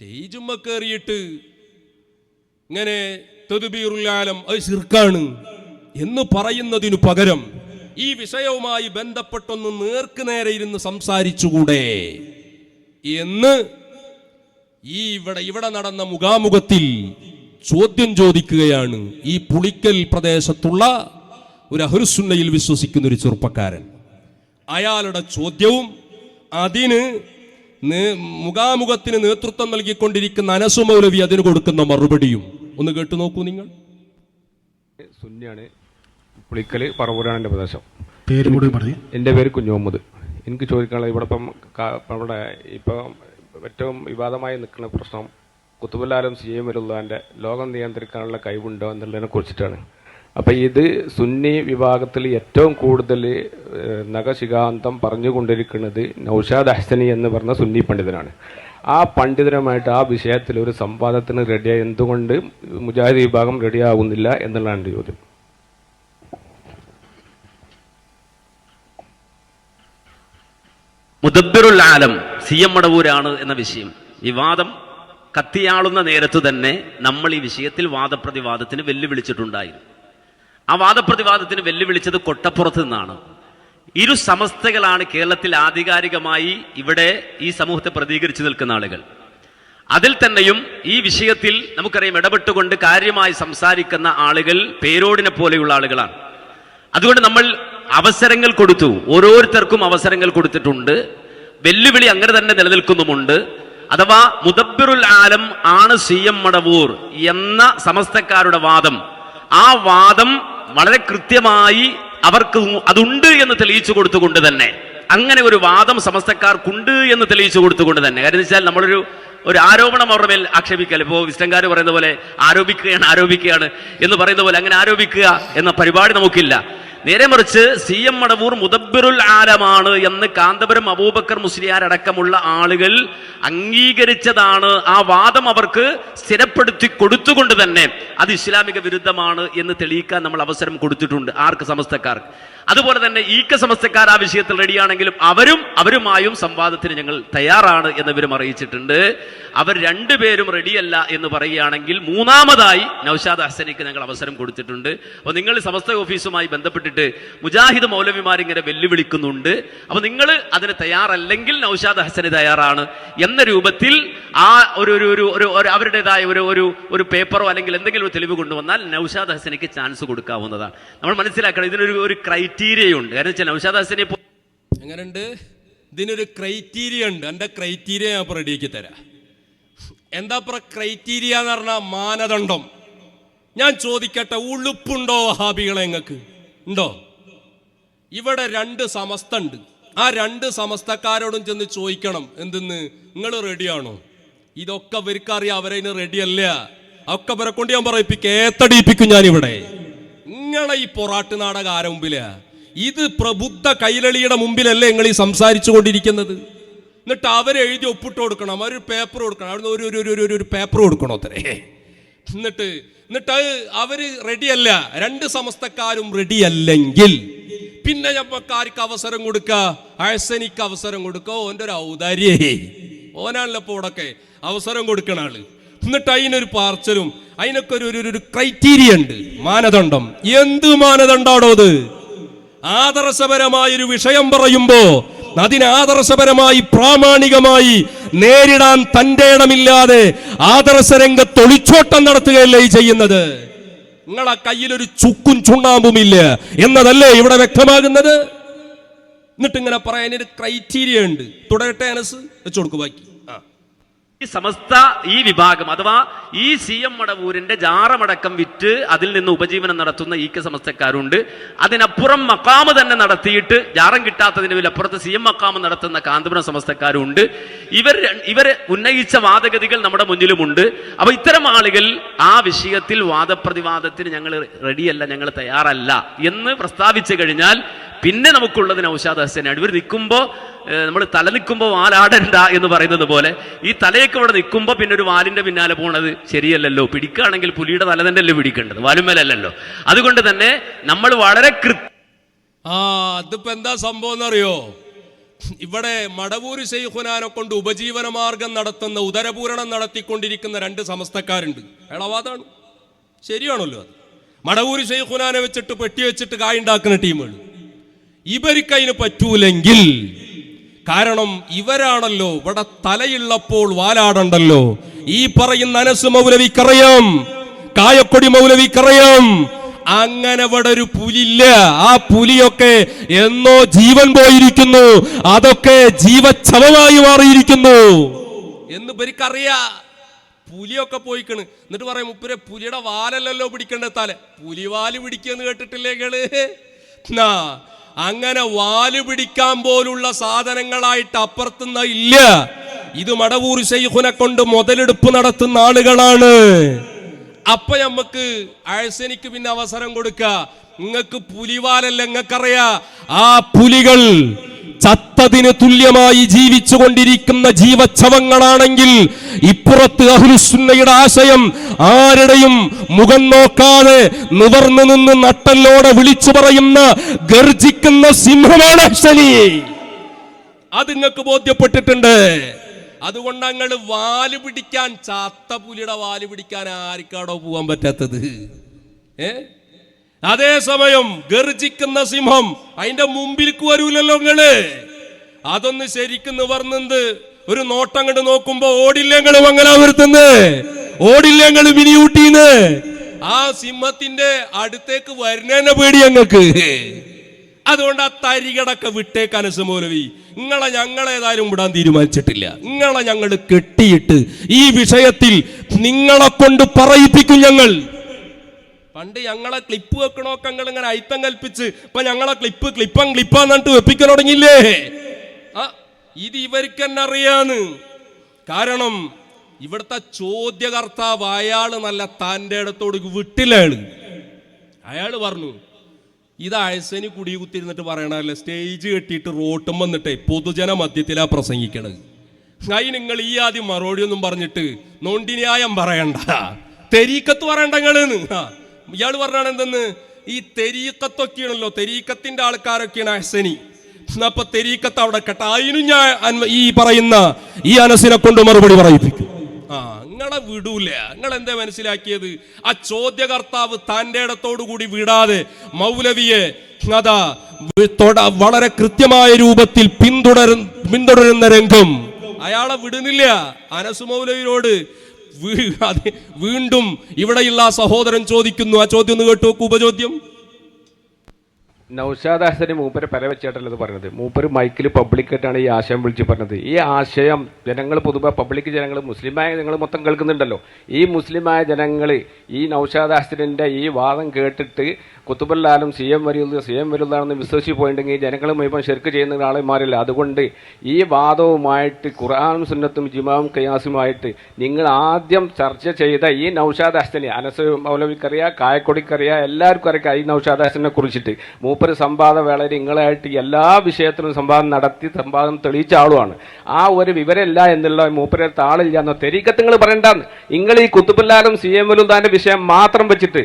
സ്റ്റേജുമ്മ കയറിയിട്ട് ഇങ്ങനെ തെതുബീറുല്ലാലം അത് ശിർക്കാണ് എന്ന് പറയുന്നതിനു പകരം ഈ വിഷയവുമായി ബന്ധപ്പെട്ടൊന്ന് നേർക്ക് നേരെ ഇരുന്ന് സംസാരിച്ചുകൂടെ? എന്ന് ഈ ഇവിടെ ഇവിടെ നടന്ന മുഖാമുഖത്തിൽ ചോദ്യം ചോദിക്കുകയാണ്. ഈ പുളിക്കൽ പ്രദേശത്തുള്ള ഒരു അഹുരുസുന്നയിൽ വിശ്വസിക്കുന്ന ഒരു ചെറുപ്പക്കാരൻ. അയാളുടെ ചോദ്യവും അതിന് മുഖാമുഖത്തിന് നേതൃത്വം നൽകിക്കൊണ്ടിരിക്കുന്ന അനസുമൗലവി അതിന് കൊടുക്കുന്ന മറുപടിയും. ഒന്ന് കേട്ടു നോക്കൂ നിങ്ങൾ. സുന്നിയാണ് പുളിക്കൽ പറവൂരാണ് എന്റെ പ്രദേശം. പേര് കൂടി പറഞ്ഞു. എന്റെ പേര് കുഞ്ഞു മുഹമ്മദ്. എനിക്ക് ചോദിക്കാനുള്ളത് ഇവിടെ ഇപ്പം നമ്മുടെ ഇപ്പം ഏറ്റവും വിവാദമായി നിൽക്കുന്ന പ്രശ്നം കുത്തുബുല്ലാലും സി എം വരുള്ളതിന്റെ ലോകം നിയന്ത്രിക്കാനുള്ള കഴിവുണ്ടോ എന്നുള്ളതിനെ കുറിച്ചിട്ടാണ്. അപ്പം ഇത് സുന്നി വിഭാഗത്തിൽ ഏറ്റവും കൂടുതൽ നഖശികാന്തം പറഞ്ഞുകൊണ്ടിരിക്കുന്നത് നൌഷാദ് അഹ്സനി എന്ന് പറഞ്ഞ സുന്നി പണ്ഡിതനാണ്. ആ പണ്ഡിതനുമായിട്ട് ആ വിഷയത്തിൽ ഒരു സംവാദത്തിന് റെഡിയായി എന്തുകൊണ്ട് മുജാഹിദ് വിഭാഗം റെഡിയാകുന്നില്ല എന്നുള്ളതാണ് എന്റെ ചോദ്യം. മുദബ്ബിറുൽ ആലം സി എം മടവൂരാണ് എന്ന വിഷയം. വിവാദം കത്തിയാളുന്ന നേരത്തു തന്നെ നമ്മൾ ഈ വിഷയത്തിൽ വാദപ്രതിവാദത്തിന് വെല്ലുവിളിച്ചിട്ടുണ്ടായിരുന്നു. ആ വാദപ്രതിവാദത്തിന് വെല്ലുവിളിച്ചത് കൊട്ടപ്പുറത്ത് നിന്നാണ്. ഇരു സമസ്തകളാണ് കേരളത്തിൽ ആധികാരികമായി ഇവിടെ ഈ സമൂഹത്തെ പ്രതികരിച്ചു നിൽക്കുന്ന ആളുകൾ. അതിൽ തന്നെയും ഈ വിഷയത്തിൽ നമുക്കറിയാം ഇടപെട്ടുകൊണ്ട് കാര്യമായി സംസാരിക്കുന്ന ആളുകൾ പേരോടിനെ പോലെയുള്ള ആളുകളാണ്. അതുകൊണ്ട് നമ്മൾ അവസരങ്ങൾ കൊടുത്തു. ഓരോരുത്തർക്കും അവസരങ്ങൾ കൊടുത്തിട്ടുണ്ട്. വെല്ലുവിളി അങ്ങനെ തന്നെ നിലനിൽക്കുന്നുമുണ്ട്. അഥവാ മുദബിറുൽ ആലം ആണ് സി എം മടവൂർ എന്ന സമസ്തക്കാരുടെ വാദം. ആ വാദം വളരെ കൃത്യമായി അവർക്ക് അതുണ്ട് എന്ന് തെളിയിച്ചു കൊടുത്തുകൊണ്ട് തന്നെ. അങ്ങനെ ഒരു വാദം സമസ്തക്കാർക്കുണ്ട് എന്ന് തെളിയിച്ചു കൊടുത്തുകൊണ്ട് തന്നെ. കാര്യം വെച്ചാൽ നമ്മളൊരു ഒരു ആരോപണം അവരുടെ മേൽ ആക്ഷേപിക്കൽ ഇപ്പോൾ വിസ്റ്റംകാർ പറയുന്ന പോലെ ആരോപിക്കുകയാണ് ആരോപിക്കുകയാണ് എന്ന് പറയുന്ന പോലെ അങ്ങനെ ആരോപിക്കുക എന്ന പരിപാടി നമുക്കില്ല. നേരെ മറിച്ച് സി എം മടവൂർ മുദബ്ബിറുൽ ആലമാണ് എന്ന് കാന്തപുരം അബൂബക്കർ മുസ്ലിയാർ അടക്കമുള്ള ആളുകൾ അംഗീകരിച്ചതാണ്. ആ വാദം അവർക്ക് സ്ഥിരപ്പെടുത്തി കൊടുത്തുകൊണ്ട് തന്നെ അത് ഇസ്ലാമിക വിരുദ്ധമാണ് എന്ന് തെളിയിക്കാൻ നമ്മൾ അവസരം കൊടുത്തിട്ടുണ്ട്. ആർക്ക്? സമസ്തക്കാർക്ക്. അതുപോലെ തന്നെ ഈക്ക സമസ്തക്കാർ ആ വിഷയത്തിൽ റെഡിയാണെങ്കിലും അവരും അവരുമായും സംവാദത്തിന് ഞങ്ങൾ തയ്യാറാണ് എന്നിവരും അറിയിച്ചിട്ടുണ്ട്. അവർ രണ്ടുപേരും റെഡിയല്ല എന്ന് പറയുകയാണെങ്കിൽ മൂന്നാമതായി നൌഷാദ് ഹസനിക്ക് ഞങ്ങൾ അവസരം കൊടുത്തിട്ടുണ്ട്. അപ്പോൾ നിങ്ങൾ സമസ്ത ഓഫീസുമായി ബന്ധപ്പെട്ടിട്ട് മുജാഹിദ് മൗലവിമാരിങ്ങനെ വെല്ലുവിളിക്കുന്നുണ്ട്. അപ്പോൾ നിങ്ങൾ അതിന് തയ്യാറല്ലെങ്കിൽ നൌഷാദ് ഹസന് തയ്യാറാണ് എന്ന രൂപത്തിൽ ആ ഒരു ഒരു ഒരു അവരുടേതായ ഒരു ഒരു ഒരു പേപ്പറോ അല്ലെങ്കിൽ എന്തെങ്കിലും ഒരു തെളിവ് കൊണ്ടുവന്നാൽ നൌഷാദ് ഹസനിക്ക് ചാൻസ് കൊടുക്കാവുന്നതാണ്. നമ്മൾ മനസ്സിലാക്കണം ഇതിനൊരു ഒരു ക്രൈറ്റീരിയ ഉണ്ട്. കാരണം വെച്ചാൽ നൌഷാദ് ഹസനെ പോ- എങ്ങനെയുണ്ട് ഇതിനൊരു ക്രൈറ്റീരിയ ഉണ്ട്. എന്റെ ക്രൈറ്റീരിയ ഞാൻ ഇപ്പൊ റെഡിയാക്കി തരാം. എന്താ പറ ക്രൈറ്റീരിയ എന്ന് പറഞ്ഞാൽ മാനദണ്ഡം. ഞാൻ ചോദിക്കട്ടെ ഉളുപ്പുണ്ടോ വഹാബികളെ നിങ്ങൾക്ക് ഉണ്ടോ? ഇവിടെ രണ്ട് സമസ്ത ഉണ്ട് ആ രണ്ട് സമസ്തക്കാരോടും ചെന്ന് ചോദിക്കണം. എന്തെന്ന്? നിങ്ങൾ റെഡിയാണോ ഇതൊക്കെ ഇവർക്കറിയാം. അവരതിന് റെഡിയല്ല ഒക്കെ ഇവരെ കൊണ്ട് ഞാൻ പറയിപ്പിക്കും. ഏത്തടിയിപ്പിക്കും ഞാനിവിടെ. നിങ്ങളെ ഈ പൊറാട്ട് നാടകം ആരെ മുമ്പിലാ ഇത് പ്രബുദ്ധ കൈരളിയുടെ മുമ്പിലല്ലേ നിങ്ങൾ ഈ സംസാരിച്ചു കൊണ്ടിരിക്കുന്നത് എന്നിട്ട് അവരെഴുതി ഒപ്പിട്ട് കൊടുക്കണം അവരൊരു പേപ്പർ കൊടുക്കണം അവിടുന്ന് ഒരു ഒരു ഒരു ഒരു പേപ്പർ കൊടുക്കണോ അത്രേ. എന്നിട്ട് എന്നിട്ട് അവർ റെഡിയല്ല രണ്ട് സമസ്തക്കാരും റെഡിയല്ലെങ്കിൽ പിന്നെ ഞമ്മക്കാർക്ക് അവസരം കൊടുക്ക? അഴസനിക്ക് അവസരം കൊടുക്ക. ഓന്റെ ഒരു ഔദാര്യേ. ഓനാണല്ലോ ഇപ്പോൾ ഇവിടൊക്കെ അവസരം കൊടുക്കണ ആൾ. എന്നിട്ട് അതിനൊരു പാർച്ചലും അതിനൊക്കെ ഒരു ഒരു- ക്രൈറ്റീരിയ ഉണ്ട്. മാനദണ്ഡം. എന്ത് മാനദണ്ഡാണോ അത്? ആദർശപരമായ ഒരു വിഷയം പറയുമ്പോ അതിനെ ആദർശപരമായി പ്രാമാണികമായി നേരിടാൻ തന്റെ ഇടമില്ലാതെ ആദർശ രംഗത്ത് ഒളിച്ചോട്ടം നടത്തുകയല്ലേ ചെയ്യുന്നത്? നിങ്ങളെ കയ്യിലൊരു ചുക്കും ചുണ്ണാമ്പുമില്ല എന്നതല്ലേ ഇവിടെ വ്യക്തമാകുന്നത്? എന്നിട്ട് ഇങ്ങനെ പറയാൻ ഒരു ക്രൈറ്റീരിയ ഉണ്ട്. തുടരട്ടെ അനസ്? വെച്ചു ബാക്കി. ഈ സമസ്ത ഈ വിഭാഗം അഥവാ ഈ സി എം മടവൂരിന്റെ ജാറമടക്കം വിറ്റ് അതിൽ നിന്ന് ഉപജീവനം നടത്തുന്ന ഈ കെ സമസ്തക്കാരുണ്ട്. അതിനപ്പുറം മക്കാമ് തന്നെ നടത്തിയിട്ട് ജാറം കിട്ടാത്തതിന് അപ്പുറത്ത് സി എം മക്കാമ് നടത്തുന്ന കാന്തപുരം സമസ്തക്കാരുണ്ട്. ഇവർ ഇവർ ഉന്നയിച്ച വാദഗതികൾ നമ്മുടെ മുന്നിലുമുണ്ട്. അപ്പോൾ ഇത്തരം ആളുകൾ ആ വിഷയത്തിൽ വാദപ്രതിവാദത്തിന് ഞങ്ങൾ റെഡിയല്ല ഞങ്ങൾ തയ്യാറല്ല എന്ന് പ്രസ്താവിച്ചു കഴിഞ്ഞാൽ പിന്നെ നമുക്കുള്ളത് നൗഷാദ് ഹസനാണ്. ഇവർ നിൽക്കുമ്പോൾ നമ്മൾ തല നിൽക്കുമ്പോൾ വാലാടണ്ട എന്ന് പറയുന്നത് പോലെ ഈ തലയൊക്കെ ഇവിടെ നിൽക്കുമ്പോൾ പിന്നെ ഒരു വാലിന്റെ പിന്നാലെ പോണത് ശരിയല്ലല്ലോ. പിടിക്കുകയാണെങ്കിൽ പുലിയുടെ തല തന്നെയല്ലേ പിടിക്കേണ്ടത്? വാലുമേലല്ലോ അതുകൊണ്ട് തന്നെ നമ്മൾ വളരെ ആ അതിപ്പോ എന്താ സംഭവം എന്നറിയോ? ഇവിടെ മടവൂര് ശൈഖുനാനെ കൊണ്ട് ഉപജീവന മാർഗം നടത്തുന്ന ഉദരപൂരണം നടത്തിക്കൊണ്ടിരിക്കുന്ന രണ്ട് സമസ്തക്കാരുണ്ട്. എളവാതാണ്. ശരിയാണല്ലോ അത്. മടവൂര് ശൈഖുനാനെ വെച്ചിട്ട് പെട്ടി വെച്ചിട്ട് കായുണ്ടാക്കുന്ന ടീമുകൾ. ഇവർക്ക് അതിന് പറ്റൂലെങ്കിൽ കാരണം ഇവരാണല്ലോ ഇവിടെ തലയുള്ളപ്പോൾ വാലാടണ്ടല്ലോ. ഈ പറയുന്ന അനസ് മൗലവിക്കറിയാം കായക്കൊടി മൗലവിക്കറിയാം. അങ്ങനെ ഇവിടെ ഒരു പുലില്ല. ആ പുലിയൊക്കെ എന്നോ ജീവൻ പോയിരിക്കുന്നു. അതൊക്കെ ജീവച്ഛവമായി മാറിയിരിക്കുന്നു. എന്ന് ഇവർക്കറിയാ. പുലിയൊക്കെ പോയിക്കണ്. എന്നിട്ട് പറയും മുപ്പരെ പുലിയുടെ വാലല്ലല്ലോ പിടിക്കേണ്ട തല പുലിവാൽ പിടിക്കുമെന്ന് കേട്ടിട്ടില്ലേ കേൾ അങ്ങനെ വാൽ പിടിക്കാൻ പോലുള്ള സാധനങ്ങളായിട്ട് അപ്പുറത്തുന്ന ഇല്ല. ഇത് മടവൂർ ശൈഖുനെ കൊണ്ട് മുതലെടുപ്പ് നടത്തുന്ന ആളുകളാണ്. അപ്പൊ നമുക്ക് അഴസനിക്ക് പിന്നെ അവസരം കൊടുക്ക. നിങ്ങൾക്ക് പുലിവാലല്ല നിങ്ങൾക്കറിയാ. ആ പുലികൾ ചത്തതിന് തുല്യമായി ജീവിച്ചു കൊണ്ടിരിക്കുന്ന ജീവച്ഛവങ്ങളാണെങ്കിൽ ഇപ്പുറത്ത് അഹുലുസുന്നയുടെ ആശയം ആരുടെയും മുഖം നോക്കാതെ നിവർന്നു നിന്ന് നട്ടല്ലോടെ വിളിച്ചു പറയുന്ന ഗർജിക്കുന്ന സിംഹമാണ് ശനി അത് നിങ്ങൾക്ക് ബോധ്യപ്പെട്ടിട്ടുണ്ട്. അതുകൊണ്ട് അങ്ങൾ വാൽ പിടിക്കാൻ ചാത്ത പുലിയുടെ വാൽ പിടിക്കാൻ ആർക്കാടോ പോകാൻ പറ്റാത്തത്. ഏ? അതേസമയം ഗർജിക്കുന്ന സിംഹം അതിന്റെ മുമ്പിലേക്ക് വരൂലല്ലോ നിങ്ങൾ. അതൊന്ന് ശരിക്കും നിവർന്നത് ഒരു നോട്ടം കണ്ട് നോക്കുമ്പോ ഓടില്ല ഞങ്ങൾ മംഗലാപുരത്തുനിന്ന്? ഓടില്ല ഞങ്ങൾ ആ സിംഹത്തിന്റെ അടുത്തേക്ക് വരുന്നതിനെ പേടി ഞങ്ങൾക്ക്. അതുകൊണ്ട് ആ തരികടൊക്കെ വിട്ടേക്ക് അനസ് മൗലവി. നിങ്ങളെ ഞങ്ങളേതായാലും വിടാൻ തീരുമാനിച്ചിട്ടില്ല. നിങ്ങളെ ഞങ്ങൾ കെട്ടിയിട്ട് ഈ വിഷയത്തിൽ നിങ്ങളെ കൊണ്ട് പറയിപ്പിക്കും ഞങ്ങൾ. പണ്ട് ഞങ്ങളെ ക്ലിപ്പ് വെക്കണോക്കെ ഞങ്ങൾ ഇങ്ങനെ അയിത്തം കൽപ്പിച്ച് ഇപ്പൊ ഞങ്ങളെ ക്ലിപ്പ് ക്ലിപ്പം ക്ലിപ്പാന്നിട്ട് വെപ്പിക്കാൻ തുടങ്ങിയില്ലേ? ആ ഇത് ഇവർക്ക് തന്നെ അറിയാന്ന്. കാരണം ഇവിടുത്തെ ചോദ്യകർത്താവ് അയാൾ നല്ല താന്റെ ഇടത്തോട് വിട്ടില്ല അയാൾ. പറഞ്ഞു ഇത് അയസനി കുടി കുത്തിരുന്നിട്ട് പറയണല്ലേ സ്റ്റേജ് കെട്ടിയിട്ട് റോട്ടും വന്നിട്ടേ പൊതുജന മധ്യത്തിലാ പ്രസംഗിക്കണത്. അതിന് നിങ്ങൾ ഈ ആദ്യം മറുപടി ഒന്നും പറഞ്ഞിട്ട് നോണ്ടിന്യായം പറയണ്ട. തെരീക്കത്ത് പറയണ്ട നിങ്ങളെന്ന് ആ ഇയാൾ പറഞ്ഞാണ് എന്തെന്ന്? ഈ തെരീക്കത്തൊക്കെയാണല്ലോ തെരീക്കത്തിന്റെ ആൾക്കാരൊക്കെയാണ് അഹ്സനി അപ്പൊ തെരീക്കത്ത് അവിടെ കേട്ട. അതിനും ഞാൻ ഈ പറയുന്ന ഈ അനസിനെ കൊണ്ട് മറുപടി പറയിപ്പിക്കും. ആ നിങ്ങളെ വിടൂല. നിങ്ങൾ എന്താ മനസ്സിലാക്കിയത്? ആ ചോദ്യകർത്താവ് തന്റെ ഇടത്തോടു കൂടി വിടാതെ മൗലവിയെ അതാ വളരെ കൃത്യമായ രൂപത്തിൽ പിന്തുടരും പിന്തുടരുന്ന രംഗം. അയാളെ വിടുന്നില്ല. അനസു മൗലവിയോട് വീ- അത് വീണ്ടും ഇവിടെയുള്ള സഹോദരൻ ചോദിക്കുന്നു. ആ ചോദ്യം ഒന്ന് കേട്ടു ഉപചോദ്യം. നൗഷാദ് ഹസന് മൂപ്പര് പല ഇത് പറഞ്ഞത്. മൂപ്പര് മൈക്കിൽ പബ്ലിക്കായിട്ടാണ് ഈ ആശയം വിളിച്ച് പറഞ്ഞത്. ഈ ആശയം ജനങ്ങൾ പൊതുവെ പബ്ലിക് ജനങ്ങൾ മുസ്ലിമായ ജനങ്ങൾ മൊത്തം കേൾക്കുന്നുണ്ടല്ലോ. ഈ മുസ്ലിമായ ജനങ്ങൾ ഈ നൗഷാദ് ഹസനിന്റെ ഈ വാദം കേട്ടിട്ട് കുത്തുബല്ലാലും സി എം വരുന്നത് സി എം വരില്ലാണെന്ന് വിശ്വസിച്ച് പോയിട്ടുണ്ടെങ്കിൽ ജനങ്ങളും ഇപ്പം ശെർക്ക് ചെയ്യുന്ന ഒരാളെ മാറില്ല. അതുകൊണ്ട് ഈ വാദവുമായിട്ട് ഖുർആാനും സുന്നത്തും ജിമാവും കയാസുമായിട്ട് നിങ്ങൾ ആദ്യം ചർച്ച ചെയ്ത ഈ നൌഷാദ് ഹസ്സനെ അനസ് മൗലവിക്കറിയാം കായക്കൊടിക്കറിയാം എല്ലാവർക്കും അറിയാം ഈ നൌഷാദ് ഹസ്സനെ കുറിച്ചിട്ട്. മൂപ്പര് സംവാദ വേളയിൽ നിങ്ങളായിട്ട് എല്ലാ വിഷയത്തിലും സംവാദം നടത്തി സംവാദം തെളിയിച്ച ആളുമാണ്. ആ ഒരു വിവരമില്ല എന്നുള്ള മൂപ്പരെ താളില്ല എന്നോ തെരീക്കത്ത് നിങ്ങൾ പറയണ്ടെന്ന്. നിങ്ങൾ ഈ കുത്തുബല്ലാലും സി എം വലുദാന്റെ വിഷയം മാത്രം വെച്ചിട്ട്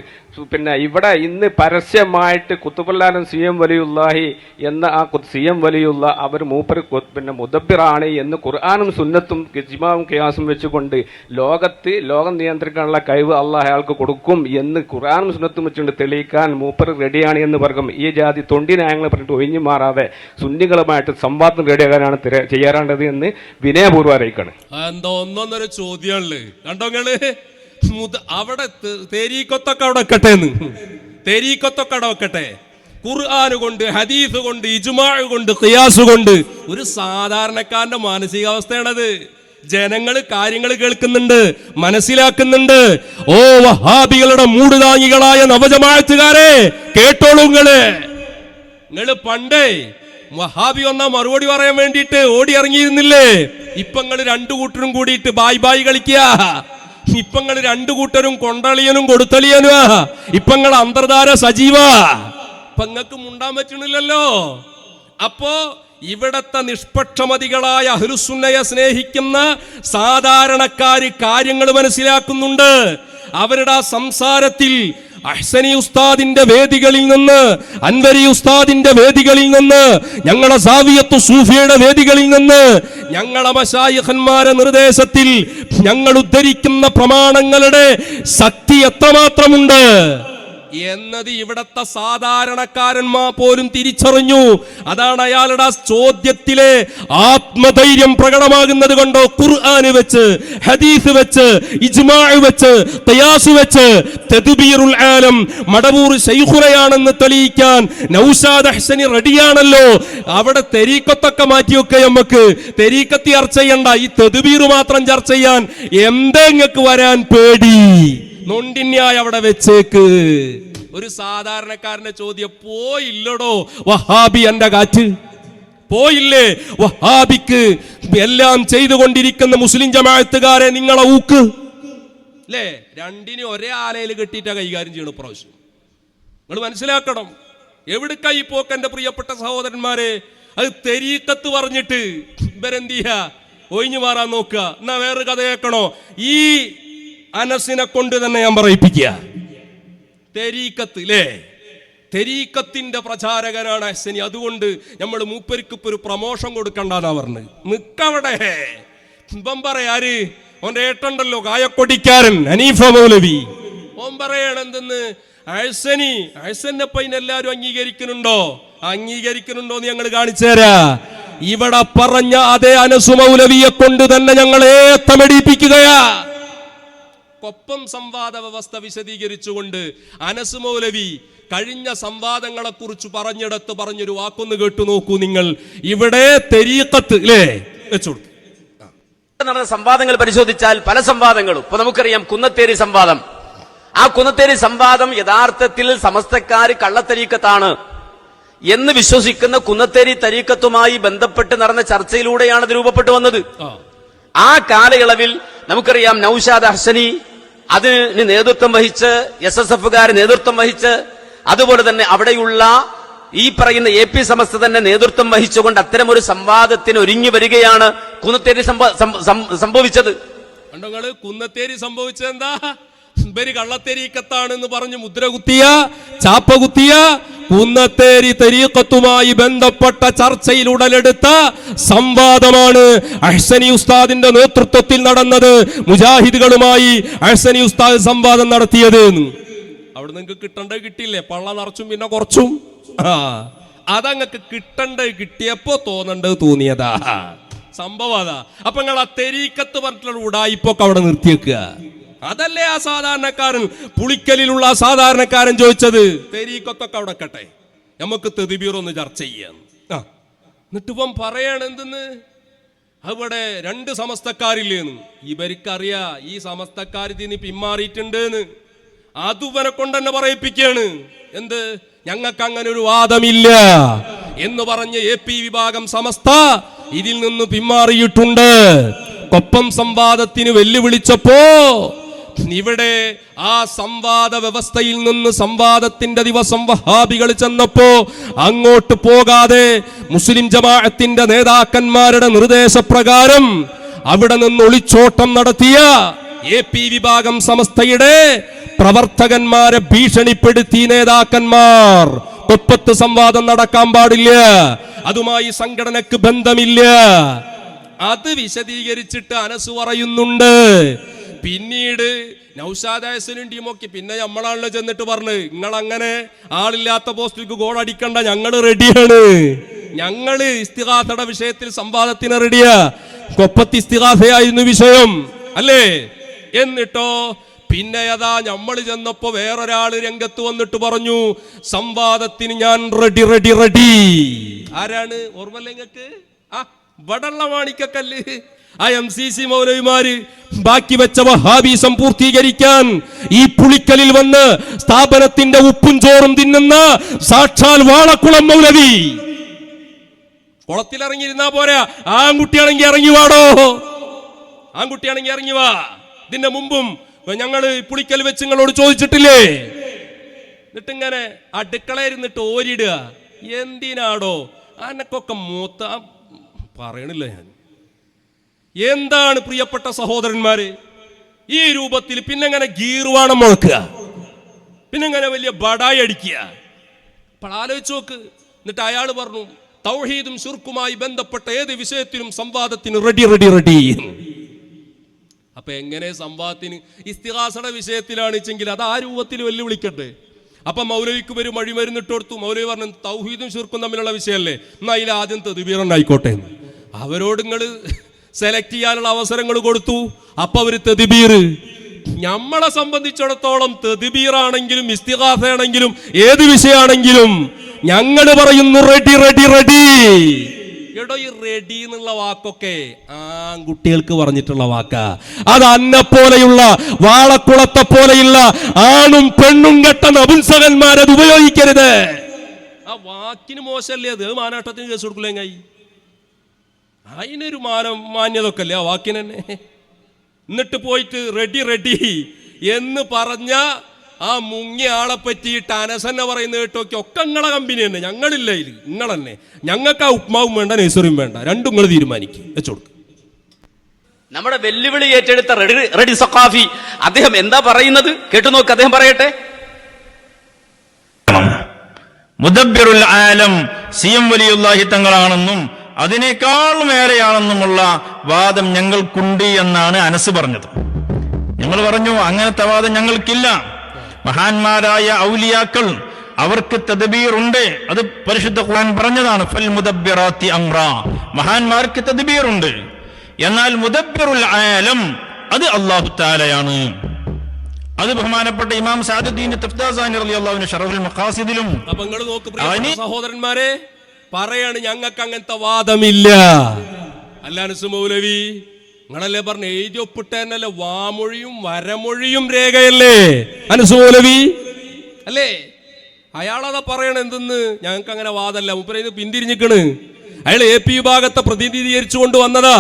പിന്നെ ഇവിടെ ഇന്ന് പരസ്യമായിട്ട് കുത്തുബുല്ലാലും സി എം വലിയുല്ലാഹി എന്ന ആ സി എം വലിയുള്ള അവർ മൂപ്പർ പിന്നെ മുദബിറാണ് എന്ന് ഖുർആാനും സുന്നത്തും ജിമാവും കിയാസും വെച്ചുകൊണ്ട് ലോകത്ത് ലോകം നിയന്ത്രിക്കാനുള്ള കഴിവ് അള്ളാഹ് അയാൾക്ക് കൊടുക്കും എന്ന് ഖുർആാനും സുന്നത്തും വെച്ചുകൊണ്ട് തെളിയിക്കാൻ മൂപ്പർ റെഡിയാണ് എന്ന് പറയും ഈ ജാതി തൊണ്ടി ന്യായങ്ങൾ പറഞ്ഞിട്ട് ഒഴിഞ്ഞു മാറാതെ സുന്നികളുമായിട്ട് സംവാദം റെഡിയാകാനാണ് ചെയ്യാറേണ്ടത് എന്ന് വിനയപൂർവം അറിയിക്കാണ്. എന്തോ ഒന്നൊന്നൊരു ചോദ്യമാണല്ലേ കണ്ടോ അവിടെ തേരീക്കൊത്തൊക്കെ അവിടെ വെക്കട്ടെ എന്ന് തേരീക്കൊത്തൊക്കെ അവിടെ വെക്കട്ടെ. ഖുർആാന് കൊണ്ട് ഹദീസ് കൊണ്ട് ഇജുമാ കൊണ്ട് ഖിയാസ് കൊണ്ട് ഒരു സാധാരണക്കാരന്റെ മാനസികാവസ്ഥയാണത്. ജനങ്ങൾ കാര്യങ്ങൾ കേൾക്കുന്നുണ്ട് മനസ്സിലാക്കുന്നുണ്ട്. ഓ വഹാബികളുടെ മൂടുതാങ്ങികളായ നവജമാഴത്തുകാരെ കേട്ടോളൂ നിങ്ങൾ. നിങ്ങൾ പണ്ടേ വഹാബി വന്ന മറുപടി പറയാൻ വേണ്ടിയിട്ട് ഓടി ഇറങ്ങിയിരുന്നില്ലേ ഇപ്പൊ നിങ്ങൾ രണ്ടു കൂട്ടരും കൂടിയിട്ട് ബായ് ബായ് കളിക്കുക ഇപ്പൊ നിങ്ങൾ രണ്ടു കൂട്ടരും കൊണ്ടളിയനും കൊടുത്തളിയനുവാ ഇപ്പൊ നിങ്ങൾ അന്തർധാര സജീവ. ഇപ്പൊ നിങ്ങൾക്ക് മുണ്ടാൻ പറ്റണില്ലല്ലോ. അപ്പോ ഇവിടത്തെ നിഷ്പക്ഷമതികളായ അഹ്ലുസുന്നയെ സ്നേഹിക്കുന്ന സാധാരണക്കാര് കാര്യങ്ങൾ മനസ്സിലാക്കുന്നുണ്ട്. അവരുടെ ആ സംസാരത്തിൽ അഹ്സനി ഉസ്താദിന്റെ വേദികളിൽ നിന്ന് അൻവരി ഉസ്താദിന്റെ വേദികളിൽ നിന്ന് ഞങ്ങളെ സാവിയത്തു സൂഫിയുടെ വേദികളിൽ നിന്ന് ഞങ്ങളെ മശായിഖന്മാരെ നിർദ്ദേശത്തിൽ ഞങ്ങൾ ഉദ്ധരിക്കുന്ന പ്രമാണങ്ങളുടെ ശക്തി എത്രമാത്രമുണ്ട്? എന്നത് ഇവിടത്തെ സാധാരണക്കാരന്മാർ പോലും തിരിച്ചറിഞ്ഞു. അതാണ് അയാളുടെ ചോദ്യത്തിലെ ആത്മധൈര്യം പ്രകടമാകുന്നത് കൊണ്ടോ? ഖുർആൻ വെച്ച് ഹദീസ് വെച്ച് ഇജ്മാ വെച്ച് തയാസ് വെച്ച് തദ്ബീറുൽ ആലം. മടവൂർ ശൈഖുറയാണെന്ന് തെളിയിക്കാൻ നൗഷാദ് അഹ്സനി റെഡിയാണല്ലോ. അവിടെ തെരീക്കത്തൊക്കെ മാറ്റിയൊക്കെ നമുക്ക് തെരീക്കത്തി ചർച്ച ചെയ്യണ്ട. ഈ തെതുബീർ മാത്രം ചർച്ച ചെയ്യാൻ എന്തെങ്ങൾക്ക് വരാൻ പേടി? നൊണ്ടിന്യായ അവിടെ വെച്ചേക്ക്. ഒരു സാധാരണക്കാരന്റെ ചോദ്യം പോയില്ലടോ വഹാബി എന്റെ കാറ്റ്? പോയില്ലേ വഹാബിക്ക് എല്ലാം ചെയ്തുകൊണ്ടിരിക്കുന്ന മുസ്ലിം ജമാഅത്തുകാരെ നിങ്ങളെ ഊക്ക്. അല്ലേ രണ്ടിനെ ഒരേ ആലയിൽ കെട്ടിയിട്ടാ കൈകാര്യം ചെയ്യണം പ്രാവശ്യം നിങ്ങൾ മനസ്സിലാക്കണം എവിടെ കൈ പോക്ക് എന്റെ പ്രിയപ്പെട്ട സഹോദരന്മാരെ? അത് തെരീക്കത്ത് പറഞ്ഞിട്ട് ഇവരെന്ത് ചെയ്യാ? ഒഴിഞ്ഞു മാറാൻ നോക്കുക. എന്നാ വേറൊരു കഥ കേൾക്കണോ? ഈ അനസിനെ കൊണ്ട് തന്നെ ഞാൻ പറയിപ്പിക്കുക. തെരീക്കത്ത് തെരീക്കത്തിന്റെ പ്രചാരകനാണ് അഹ്സനി. അതുകൊണ്ട് നമ്മൾ മൂപ്പർക്ക് ഇപ്പൊ ഒരു പ്രമോഷൻ കൊടുക്കണ്ടെന്നാ പറഞ്ഞ്. നിക്കവിടെ. ഇപ്പം പറയാര് ഓന്റെ ഏട്ടണ്ടല്ലോ കായക്കൊടിക്കാരൻ ഹനീഫ മൗലവി. ഓൻ പറയണം എന്തെന്ന്? അഴ്സനി അഴ്സനെ പൈന എല്ലാരും അംഗീകരിക്കുന്നുണ്ടോ? അംഗീകരിക്കുന്നുണ്ടോ എന്ന് ഞങ്ങൾ കാണിച്ചു തരാ. ഇവിടെ പറഞ്ഞ അതേ അനസു മൗലവിയെ കൊണ്ട് തന്നെ ഞങ്ങളെ ഏത്തമടിപ്പിക്കുകയാ. കൊപ്പം സംവാദ വ്യവസ്ഥ വിശദീകരിച്ചുകൊണ്ട് അനസ് മൗലവി കഴിഞ്ഞ സംവാദങ്ങളെ കുറിച്ച് പറഞ്ഞെടുത്ത് പറഞ്ഞൊരു വാക്കൊന്ന് കേട്ടു നോക്കൂ നിങ്ങൾ. ഇവിടെ തെരീക്കത്ത് അല്ലേ വെച്ചോളൂ നടന്ന സംവാദങ്ങൾ പരിശോധിച്ചാൽ പല സംവാദങ്ങളും. ഇപ്പൊ നമുക്കറിയാം കുന്നത്തേരി സംവാദം. ആ കുന്നത്തേരി സംവാദം യഥാർത്ഥത്തിൽ സമസ്തക്കാര് കള്ളത്തരീക്കത്താണ് എന്ന് വിശ്വസിക്കുന്ന കുന്നത്തേരി തരീക്കത്തുമായി ബന്ധപ്പെട്ട് നടന്ന ചർച്ചയിലൂടെയാണ് ഇത് രൂപപ്പെട്ടു വന്നത്. ആ. ആ കാലയളവിൽ നമുക്കറിയാം നൌഷാദ് ഹസനി അതിന് നേതൃത്വം വഹിച്ച് എസ് എസ് എഫുകാർ നേതൃത്വം വഹിച്ച് അതുപോലെ തന്നെ അവിടെയുള്ള ഈ പറയുന്ന എ പി സമസ്ത തന്നെ നേതൃത്വം വഹിച്ചുകൊണ്ട് അത്തരം ഒരു സംവാദത്തിന് ഒരുങ്ങി വരികയാണ് കുന്നത്തേരി സംഭവിച്ചത്. കുന്നത്തേരി സംഭവിച്ചത് എന്താ? ഇവർ കള്ളത്തെരീക്കത്താണെന്ന് പറഞ്ഞ് മുദ്ര കുത്തിയ ചാപ്പ കുത്തിയ കുന്നത്തേരി തെരീക്കത്തുമായി ബന്ധപ്പെട്ട ചർച്ചയിൽ ഉടലെടുത്ത സംവാദമാണ് അഹ്സനി ഉസ്താദിന്റെ നേതൃത്വത്തിൽ നടന്നത് മുജാഹിദുകളുമായി അഹ്സനി ഉസ്താദ് സംവാദം നടത്തിയത്. അവിടെ നിങ്ങൾക്ക് കിട്ടണ്ടേ കിട്ടിയില്ലേ? പള്ള നിറച്ചും പിന്നെ കുറച്ചും. അതങ്ങക്ക് കിട്ടേണ്ടത് കിട്ടിയപ്പോ തോന്നേണ്ടത് തോന്നിയതാ. സംഭവം അതാ. അപ്പൊ നിങ്ങൾ ആ തെരീക്കത്ത് പറഞ്ഞിട്ടുള്ള ഉടായിപ്പൊക്കെ അവിടെ നിർത്തിയേക്കുക. അതല്ലേ ആ സാധാരണക്കാരൻ? പുളിക്കലിലുള്ള ആ സാധാരണക്കാരൻ ചോദിച്ചത് തെരീക്കൊത്തൊക്കെ അവിടെ കട്ടെ നമുക്ക് തെതിബീർ ഒന്ന് ചർച്ച ചെയ്യാം ആ. എന്നിട്ടിപ്പം പറയാണ് എന്തെന്ന്? അവിടെ രണ്ട് സമസ്തക്കാരില്ലേന്ന്. ഇവർക്കറിയാ ഈ സമസ്തക്കാർ ഇതിന് പിന്മാറിയിട്ടുണ്ട് അതുവരെ കൊണ്ട് തന്നെ പറയിപ്പിക്കുകയാണ് എന്ത്? ഞങ്ങൾക്ക് അങ്ങനെ ഒരു വാദമില്ല എന്ന് പറഞ്ഞ എ പി വിഭാഗം സമസ്ത ഇതിൽ നിന്ന് പിന്മാറിയിട്ടുണ്ട്. കൊപ്പം സംവാദത്തിന് വെല്ലുവിളിച്ചപ്പോ ഇവിടെ ആ സംവാദ വ്യവസ്ഥയിൽ നിന്ന് സംവാദത്തിന്റെ ദിവസം വഹാബികൾ ചെന്നപ്പോ അങ്ങോട്ട് പോകാതെ മുസ്ലിം ജമാഅത്തിന്റെ നേതാക്കന്മാരുടെ നിർദ്ദേശപ്രകാരം അവിടെ നിന്ന് ഒളിച്ചോട്ടം നടത്തിയ എ പി വിഭാഗം സമസ്തയുടെ പ്രവർത്തകന്മാരെ ഭീഷണിപ്പെടുത്തി നേതാക്കന്മാർ. കൊപ്പത്ത് സംവാദം നടക്കാൻ പാടില്ല. അതുമായി സംഘടനക്ക് ബന്ധമില്ല. അത് വിശദീകരിച്ചിട്ട് അനസ് പറയുന്നുണ്ട്. പിന്നീട് നൗഷാദായസനും ടീമൊക്കെ പിന്നെ നമ്മളാണല്ലോ ചെന്നിട്ട് പറഞ്ഞു നിങ്ങൾ അങ്ങനെ ആളില്ലാത്ത പോസ്റ്റിലേക്ക് ഗോൾ അടിക്കണ്ട ഞങ്ങൾ റെഡിയാണ് ഞങ്ങൾ ഇസ്തിഹാസയുടെ വിഷയത്തിൽ സംവാദത്തിന് റെഡിയാ കൊപ്പത്ത് ഇസ്തിഹാസയായിരുന്നു വിഷയം അല്ലേ? എന്നിട്ടോ പിന്നെ അതാ നമ്മൾ ചെന്നപ്പോ വേറൊരാൾ രംഗത്ത് വന്നിട്ട് പറഞ്ഞു സംവാദത്തിന് ഞാൻ റെഡി റെഡി റെഡി ആരാണ്? ഓർമ്മല്ലേ നിങ്ങൾക്ക് ആ വടള്ള മാണിക്കക്കല്ല് ആ എം സി സി മൗലവിമാര്. ബാക്കി വെച്ച വഹാബീസം പൂർത്തീകരിക്കാൻ ഈ പുളിക്കലിൽ വന്ന് സ്ഥാപനത്തിന്റെ ഉപ്പും ചോറും തിന്നുന്ന സാക്ഷാൽ വാളക്കുളം മൗലവി. കുളത്തിലിറങ്ങിയിരുന്നാ പോരാ. ആൺകുട്ടിയാണെങ്കിൽ ഇറങ്ങി വാടോ ആൺകുട്ടിയാണെങ്കിൽ ഇറങ്ങി വാ ഇതിന്റെ മുമ്പും ഞങ്ങൾ പുളിക്കൽ വെച്ച് നിങ്ങളോട് ചോദിച്ചിട്ടില്ലേ? എന്നിട്ടിങ്ങനെ അടുക്കളയിരുന്നിട്ട് ഓരിടുക. എന്തിനാടോ? അനക്കൊക്കെ മൂത്ത പറയണില്ല ഞാൻ. എന്താണ് പ്രിയപ്പെട്ട സഹോദരന്മാര്? ഈ രൂപത്തിൽ പിന്നെങ്ങനെ ഗീർവാണം മുഴക്കുക? പിന്നെങ്ങനെ വലിയ ബടായി അടിക്കുക? അപ്പോൾ ആലോചിച്ച് നോക്ക്. എന്നിട്ട് അയാൾ പറഞ്ഞു തൗഹീദും ശുർക്കുമായി ബന്ധപ്പെട്ട ഏത് വിഷയത്തിനും സംവാദത്തിന് റെഡി റെഡി റെഡി അപ്പൊ എങ്ങനെ സംവാദത്തിന്? ഇസ്തിഹാസയുടെ വിഷയത്തിലാണ് വെച്ചെങ്കിൽ അത് ആ രൂപത്തിൽ വെല്ലുവിളിക്കട്ടെ. അപ്പൊ മൗലവിക്ക് ഒരു മഴിമരുന്നിട്ട് കൊടുത്തു. മൗലവി പറഞ്ഞു തൗഹീദും ശുർക്കും തമ്മിലുള്ള വിഷയമല്ലേ? എന്നാ അതിൽ ആദ്യം തെതിവീറുണ്ടായിക്കോട്ടെ അവരോട് നിങ്ങൾ സെലക്ട് ചെയ്യാനുള്ള അവസരങ്ങൾ കൊടുത്തു. അപ്പൊ അവർ തെതിബീർ. നമ്മളെ സംബന്ധിച്ചിടത്തോളം തെതിബീറാണെങ്കിലും ഇസ്തിഹാസയാണെങ്കിലും ഏത് വിഷയമാണെങ്കിലും ഞങ്ങൾ പറയുന്നു റെഡി റെഡി റെഡി എടോ ഈ റെഡി എന്നുള്ള വാക്കൊക്കെ ആൺകുട്ടികൾക്ക് പറഞ്ഞിട്ടുള്ള വാക്ക. അത് അന്നെ പോലെയുള്ള വാളക്കുളത്തെ പോലെയുള്ള ആണും പെണ്ണും കെട്ട നപുംസകന്മാരത് ഉപയോഗിക്കരുത്. ആ വാക്കിന് മോശമല്ലേ അത്? മാനാട്ടത്തിന് കേസ് കൊടുക്കില്ലേ അതിനൊരു മാനം മാന്യതൊക്കെ അല്ലേ ആ വാക്കിന് തന്നെ? എന്നിട്ട് പോയിട്ട് റെഡി റെഡി എന്ന് പറഞ്ഞ ആ മുങ്ങിയ ആളെ പറ്റിയിട്ട് അനസന്നെ പറയുന്നത് കേട്ടോക്കെ ഒക്കെ നിങ്ങളെ കമ്പനി തന്നെ. ഞങ്ങളില്ല നിങ്ങൾ തന്നെ ഞങ്ങൾക്ക് ആ ഉപ്മാവും വേണ്ട നെയ്സറിയും വേണ്ട. രണ്ടും നിങ്ങൾ തീരുമാനിക്കും. വെച്ചോടുക്കും നമ്മുടെ വെല്ലുവിളി ഏറ്റെടുത്ത റെഡി റെഡി സഖാഫി. അദ്ദേഹം എന്താ പറയുന്നത്? കേട്ടു നോക്ക് അദ്ദേഹം പറയട്ടെ. മുദബ്ബിറുൽ ആലം സിയം എം വലിയുല്ലാഹി തങ്ങളാണെന്നും അതിനേക്കാൾ മേലെയാണെന്നുമുള്ള വാദം ഞങ്ങൾക്കുണ്ട് എന്നാണ് അനസ് പറഞ്ഞത്. ഞങ്ങൾ പറഞ്ഞു അങ്ങനത്തെ വാദം ഞങ്ങൾക്കില്ല. മഹാന്മാരായ ഔലിയാക്കൾ അവർക്ക് തദ്ബീറുണ്ട് അത് പരിശുദ്ധ ഖുർആൻ പറഞ്ഞതാണ് ഫൽ മുദബ്ബിറാത്തി അംറ. മഹാന്മാർക്ക് തദ്ബീറുണ്ട് എന്നാൽ മുദബ്ബിറുൽ ആലം അത് അള്ളാഹു താലയാണ് അത് ബഹുമാനപ്പെട്ട ഇമാം സാദുദ്ദീൻ തഫ്താസാനി റളിയല്ലാഹു ഷറഫുൽ മഖാസിദിലും സഹോദരന്മാരെ പറയാണ് ഞങ്ങൾക്ക് അങ്ങനത്തെ വാദമില്ല. അല്ലാനസ് മൗലവി നിങ്ങളല്ലേ പറഞ്ഞു എഴുതി ഒപ്പിട്ടേനല്ലേ വാമൊഴിയും വരമൊഴിയും രേഖയല്ലേ? അനുസുമൗലവി അല്ലേ? അയാളതാ പറയണ എന്തെന്ന്? ഞങ്ങൾക്ക് അങ്ങനെ വാദമല്ല. മുപ്പര പിന്തിരിഞ്ഞിക്കണ്. അയാൾ എ പി വിഭാഗത്തെ പ്രതിനിധീകരിച്ചു കൊണ്ട് വന്നതാ.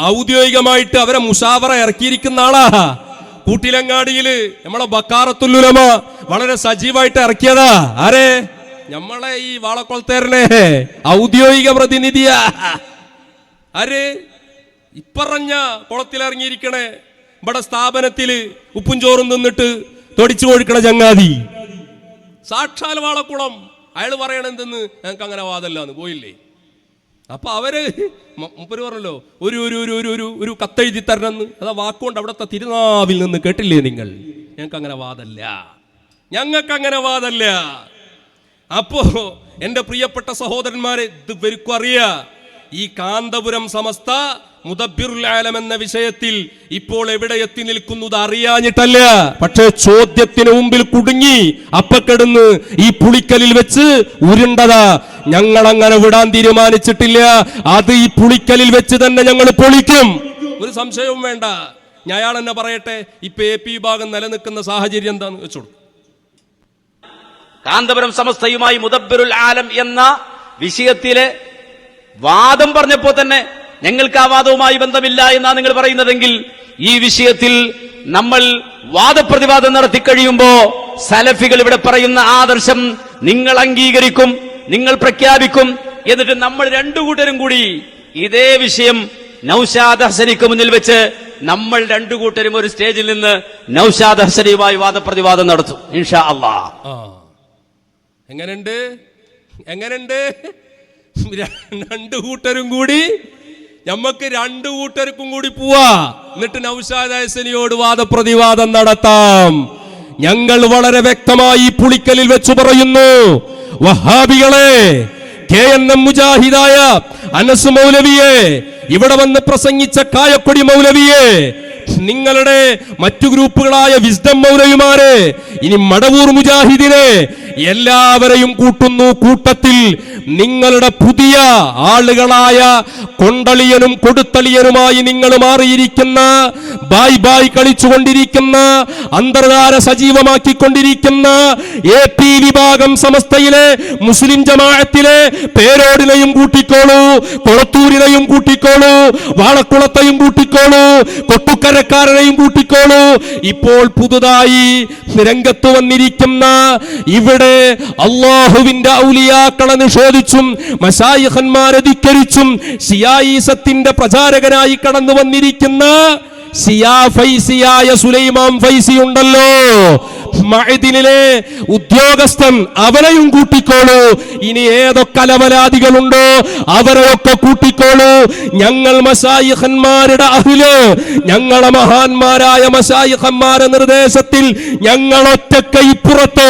ഔദ്യോഗികമായിട്ട് അവരെ മുഷാവറ ഇറക്കിയിരിക്കുന്ന ആളാ. കൂട്ടിലങ്ങാടിയിൽ നമ്മളെ ബക്കാറത്തുല്ലുലമ വളരെ സജീവായിട്ട് ഇറക്കിയതാ. ആരെ? നമ്മളെ ഈ വാളക്കൊളത്തേറിനെ ഔദ്യോഗിക പ്രതിനിധിയാ. ആര്? ഇപ്പറഞ്ഞ കുളത്തിലിറങ്ങിയിരിക്കണേ ഇവിടെ സ്ഥാപനത്തിൽ ഉപ്പും ചോറും തിന്നിട്ട് തൊടിച്ചു കൊഴുക്കണ ചങ്ങാതി. സാക്ഷാൽ വാളക്കുളം. അയാൾ പറയണ എന്തെന്ന് ഞങ്ങൾക്ക് അങ്ങനെ വാദമല്ലാന്ന് പോയില്ലേ? അപ്പൊ അവർ മുപ്പര് പറഞ്ഞല്ലോ ഒരു ഒരു ഒരു ഒരു ഒരു ഒരു കത്തെഴുതി തരണമെന്ന് അതാ വാക്കുകൊണ്ട് അവിടുത്തെ തിരുനാവിൽ നിന്ന് കേട്ടില്ലേ നിങ്ങൾ? ഞങ്ങൾക്ക് അങ്ങനെ വാദല്ല ഞങ്ങൾക്ക് അങ്ങനെ വാദല്ല അപ്പോ എന്റെ പ്രിയപ്പെട്ട സഹോദരന്മാരെ ഇത് ഇവർക്കും അറിയ. ഈ കാന്തപുരം സമസ്ത മുദബിറുൽ ആലം എന്ന വിഷയത്തിൽ ഇപ്പോൾ എവിടെ എത്തി നിൽക്കുന്നത് അറിയാഞ്ഞിട്ടല്ല. പക്ഷേ ചോദ്യത്തിന് മുമ്പിൽ കുടുങ്ങി അപ്പക്കെടുന്ന് ഈ പുളിക്കലിൽ വെച്ച് ഉരുണ്ടതാ. ഞങ്ങൾ അങ്ങനെ വിടാൻ തീരുമാനിച്ചിട്ടില്ല. അത് ഈ പുളിക്കലിൽ വെച്ച് തന്നെ ഞങ്ങൾ പൊളിക്കും. ഒരു സംശയവും വേണ്ട. ഞാൻ എന്നെ പറയട്ടെ ഇപ്പൊ എ പി വിഭാഗം നിലനിൽക്കുന്ന സാഹചര്യം എന്താന്ന് വെച്ചോളൂ കാന്തപുരം സമസ്തയുമായി മുദബ്ബിറുൽ ആലം എന്ന വിഷയത്തിലെ വാദം പറഞ്ഞപ്പോ തന്നെ ഞങ്ങൾക്ക് ആ വാദവുമായി ബന്ധമില്ല എന്നാണ് നിങ്ങൾ പറയുന്നതെങ്കിൽ ഈ വിഷയത്തിൽ നമ്മൾ വാദപ്രതിവാദം നടത്തി കഴിയുമ്പോ സലഫികൾ ഇവിടെ പറയുന്ന ആദർശം നിങ്ങൾ അംഗീകരിക്കും നിങ്ങൾ പ്രഖ്യാപിക്കും എന്നിട്ട് നമ്മൾ രണ്ടു കൂട്ടരും കൂടി ഇതേ വിഷയം നൌഷാദ് ഹസനിക്ക് മുന്നിൽ വെച്ച് നമ്മൾ രണ്ടു കൂട്ടരും ഒരു സ്റ്റേജിൽ നിന്ന് നൌഷാദ് ഹസനിയുമായി വാദപ്രതിവാദം നടത്തും. ഇൻഷാ അള്ളാഹ് എങ്ങനെയുണ്ട് എങ്ങനുണ്ട്? രണ്ട് കൂട്ടരും കൂടി ഞമ്മക്ക് രണ്ട് കൂട്ടർക്കും കൂടി പോവാ. എന്നിട്ട് നൗഷാദ് വാദപ്രതിവാദം നടത്താം. ഞങ്ങൾ വളരെ വ്യക്തമായി പുളിക്കലിൽ വെച്ച് പറയുന്നു. വഹാബികളെ കെ എൻ എം മുജാഹിദായ അനസ് മൗലവിയെ ഇവിടെ വന്ന് പ്രസംഗിച്ച കായക്കൊടി മൗലവിയെ നിങ്ങളുടെ മറ്റു ഗ്രൂപ്പുകളായ വിസ്ഡം മൗലവിമാരെ ഇനി മടവൂർ മുജാഹിദിനെ എല്ലാവരെയും കൂട്ടുന്നു കൂട്ടത്തിൽ. നിങ്ങളുടെ പുതിയ ആളുകളായ കൊണ്ടളിയനും കൊടുത്തളിയനുമായി നിങ്ങൾ മാറിയിരിക്കുന്ന ബായ് ബായ് കളിച്ചുകൊണ്ടിരിക്കുന്ന അന്തർധാര സജീവമാക്കിക്കൊണ്ടിരിക്കുന്ന എ പി വിഭാഗം സമസ്തയിലെ മുസ്ലിം ജമാഅത്തിലെ പേരോടിനെയും കൂട്ടിക്കോളൂ കൊളത്തൂരിനെയും കൂട്ടിക്കോളൂ വാളക്കുളത്തെയും കൂട്ടിക്കോളൂ കൊട്ടുക്കരക്കാരനെയും കൂട്ടിക്കോളൂ. ഇപ്പോൾ പുതുതായി രംഗത്ത് വന്നിരിക്കുന്ന ഇവിടെ അള്ളാഹുവിന്റെ ഔലിയാക്കളെ നിഷേധിച്ചും മശായിഹന്മാരെ ധിക്കരിച്ചും സിയായിസത്തിന്റെ പ്രചാരകനായി കടന്നു വന്നിരിക്കുന്ന സിയാ ഫൈസിയായ സുലൈമാം ഫൈസി ഉണ്ടല്ലോ. മഅദിനിലെ ഉദ്യോഗസ്ഥൻ അവനെയും കൂട്ടിക്കോളൂ. ഇനി ഏതൊക്കെ അലവലാദികളുണ്ടോ അവരെയൊക്കെ കൂട്ടിക്കോളൂ. ഞങ്ങൾ മസായിഹന്മാരുടെ അഹിൽ ഞങ്ങളെ മഹാന്മാരായ മസായിഖന്മാരെ നിർദ്ദേശത്തിൽ ഞങ്ങൾ ഒറ്റക്ക ഇപ്പുറത്ത്